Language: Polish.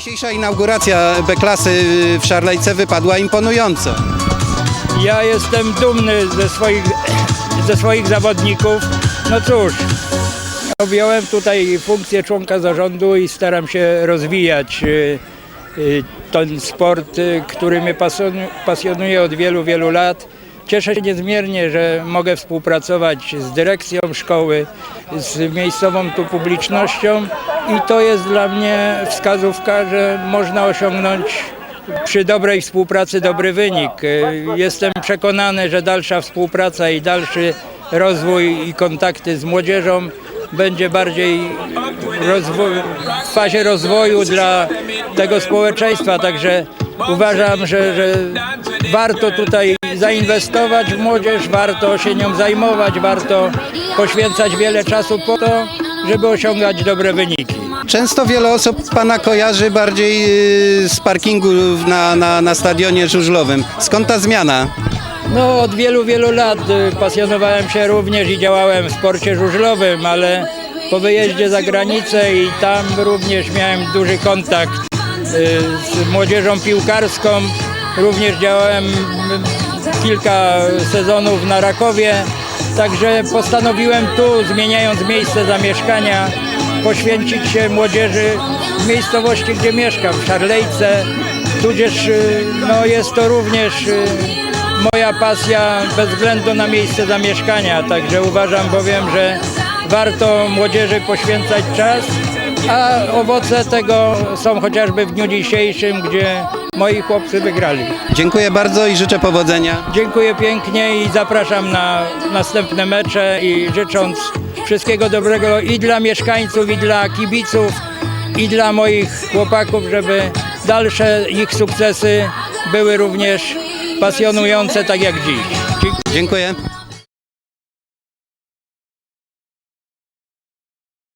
Dzisiejsza inauguracja B-klasy w Szarlejce wypadła imponująco. Ja jestem dumny ze swoich, ze swoich zawodników. No cóż, objąłem tutaj funkcję członka zarządu i staram się rozwijać y, y, ten sport, y, który mnie pasjon- pasjonuje od wielu, wielu lat. Cieszę się niezmiernie, że mogę współpracować z dyrekcją szkoły, z miejscową tu publicznością i to jest dla mnie wskazówka, że można osiągnąć przy dobrej współpracy dobry wynik. Jestem przekonany, że dalsza współpraca i dalszy rozwój i kontakty z młodzieżą będzie bardziej w fazie rozwoju dla tego społeczeństwa. Także uważam, że, że warto tutaj zainwestować w młodzież, warto się nią zajmować, warto poświęcać wiele czasu po to, żeby osiągać dobre wyniki. Często wiele osób Pana kojarzy bardziej y, z parkingu na, na, na stadionie żużlowym. Skąd ta zmiana? No, od wielu, wielu lat y, pasjonowałem się również i działałem w sporcie żużlowym, ale po wyjeździe za granicę i tam również miałem duży kontakt y, z młodzieżą piłkarską. Również działałem y, kilka sezonów na Rakowie, także postanowiłem tu, zmieniając miejsce zamieszkania, poświęcić się młodzieży w miejscowości, gdzie mieszkam, w Szarlejce, tudzież y, no, jest to również y, moja pasja bez względu na miejsce zamieszkania, także uważam bowiem, że warto młodzieży poświęcać czas, a owoce tego są chociażby w dniu dzisiejszym, gdzie moi chłopcy wygrali. Dziękuję bardzo i życzę powodzenia. Dziękuję pięknie i zapraszam na następne mecze i życząc wszystkiego dobrego i dla mieszkańców, i dla kibiców, i dla moich chłopaków, żeby dalsze ich sukcesy były również pasjonujące tak jak dziś. Dziękuję. Dziękuję.